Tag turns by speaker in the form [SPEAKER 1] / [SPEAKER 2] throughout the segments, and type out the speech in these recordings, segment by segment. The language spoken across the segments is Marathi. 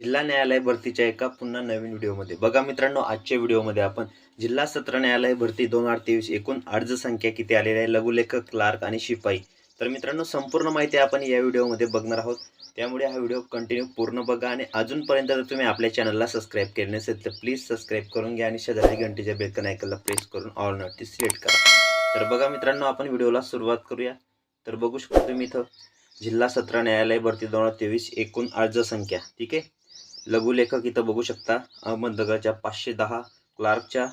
[SPEAKER 1] जिल्हा न्यायालय भरतीच्या एका पुन्हा नवीन व्हिडिओमध्ये. बघा मित्रांनो आजच्या व्हिडिओमध्ये आपण जिल्हा सत्र न्यायालय भरती दोन हजार तेवीस एकूण अर्ज संख्या किती आलेली आहे लघुलेखक क्लार्क आणि शिपाई. तर मित्रांनो संपूर्ण माहिती आपण या व्हिडिओमध्ये बघणार आहोत. त्यामुळे हा व्हिडिओ कंटिन्यू पूर्ण बघा आणि अजूनपर्यंत जर तुम्ही आपल्या चॅनलला सबस्क्राईब केले नसेल तर प्लीज सबस्क्राईब करून घ्या आणि शेजारी घंटेच्या बेलकन ऐकायला प्रेस करून ऑल नोटीस सिलेक्ट करा. तर बघा मित्रांनो आपण व्हिडिओला सुरुवात करूया. तर बघू शकतो तुम्ही इथं जिल्हा सत्र न्यायालय भरती दोन हजार तेवीस एकूण अर्ज संख्या. ठीक आहे? लघुलेखक इथं बघू शकता. अहमदनगरच्या पाचशे दहा क्लार्कच्या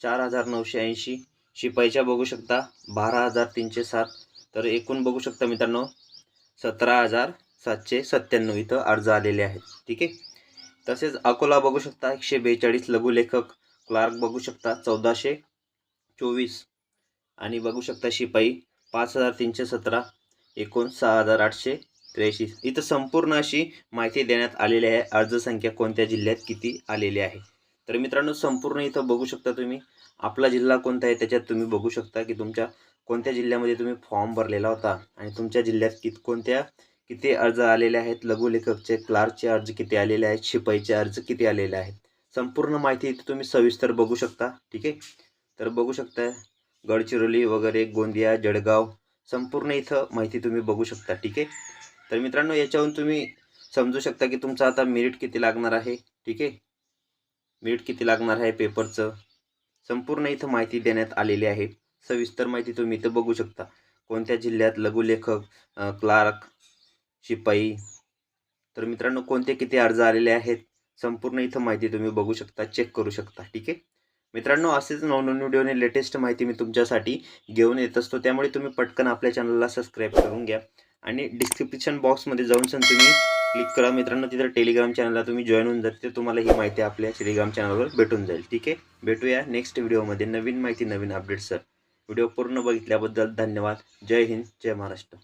[SPEAKER 1] चार हजार नऊशे ऐंशी शिपाईच्या बघू शकता बारा हजार तीनशे सात. तर एकूण बघू शकता मित्रांनो सतरा हजार सातशे सत्त्याण्णव इथं अर्ज आलेले आहेत. ठीक आहे? तसेच अकोला बघू शकता एकशे बेचाळीस लघुलेखक क्लार्क बघू शकता चौदाशे चोवीस. आणि बघू शकता शिपाई पाच हजार तीनशे सतरा एकूण सहा हजार आठशे त्र्याऐंशी. इथं संपूर्ण अशी माहिती देण्यात आलेली आहे. अर्ज संख्या कोणत्या जिल्ह्यात किती आलेली आहे? तर मित्रांनो संपूर्ण इथं बघू शकता तुम्ही. आपला जिल्हा कोणता आहे? त्याच्यात तुम्ही बघू शकता की तुमच्या कोणत्या जिल्ह्यामध्ये तुम्ही फॉर्म भरलेला होता आणि तुमच्या जिल्ह्यात कित कोणत्या किती अर्ज आलेले आहेत? लघुलेखकचे क्लार्कचे अर्ज किती आलेले आहेत? शिपाईचे अर्ज किती आलेले आहेत? संपूर्ण माहिती इथं तुम्ही सविस्तर बघू शकता. ठीक आहे? तर बघू शकता गडचिरोली वगैरे गोंदिया जळगाव संपूर्ण इथं माहिती तुम्ही बघू शकता. ठीक आहे? तर मित्रांनो याच्यावरून तुम्ही समजू शकता की तुमचं आता मेरिट किती लागणार आहे ठीक आहे? मेरिट किती लागणार आहे पेपरचं संपूर्ण इथं माहिती देण्यात आलेली आहे. सविस्तर माहिती तुम्ही इथं बघू शकता. कोणत्या जिल्ह्यात लघुलेखक क्लार्क शिपाई? तर मित्रांनो कोणते किती अर्ज आलेले आहेत? संपूर्ण इथं माहिती तुम्ही बघू शकता चेक करू शकता ठीक आहे? मित्रांनो असेच नवनवीन व्हिडिओने लेटेस्ट माहिती मी तुमच्यासाठी घेऊन येत असतो. त्यामुळे तुम्ही पटकन आपल्या चॅनलला सबस्क्राईब करून घ्या. आणि डिस्क्रिप्शन बॉक्समध्ये जाऊन सण तुम्ही क्लिक करा. मित्रांनो तिथं टेलिग्राम चॅनलला तुम्ही जॉईन होऊन जाते. तुम्हाला ही माहिती आपल्या टेलिग्राम चॅनलवर भेटून जाईल. ठीक आहे? भेटूया नेक्स्ट व्हिडिओमध्ये नवीन माहिती नवीन अपडेट्स सर व्हिडिओ पूर्ण बघितल्याबद्दल धन्यवाद. जय हिंद जय महाराष्ट्र.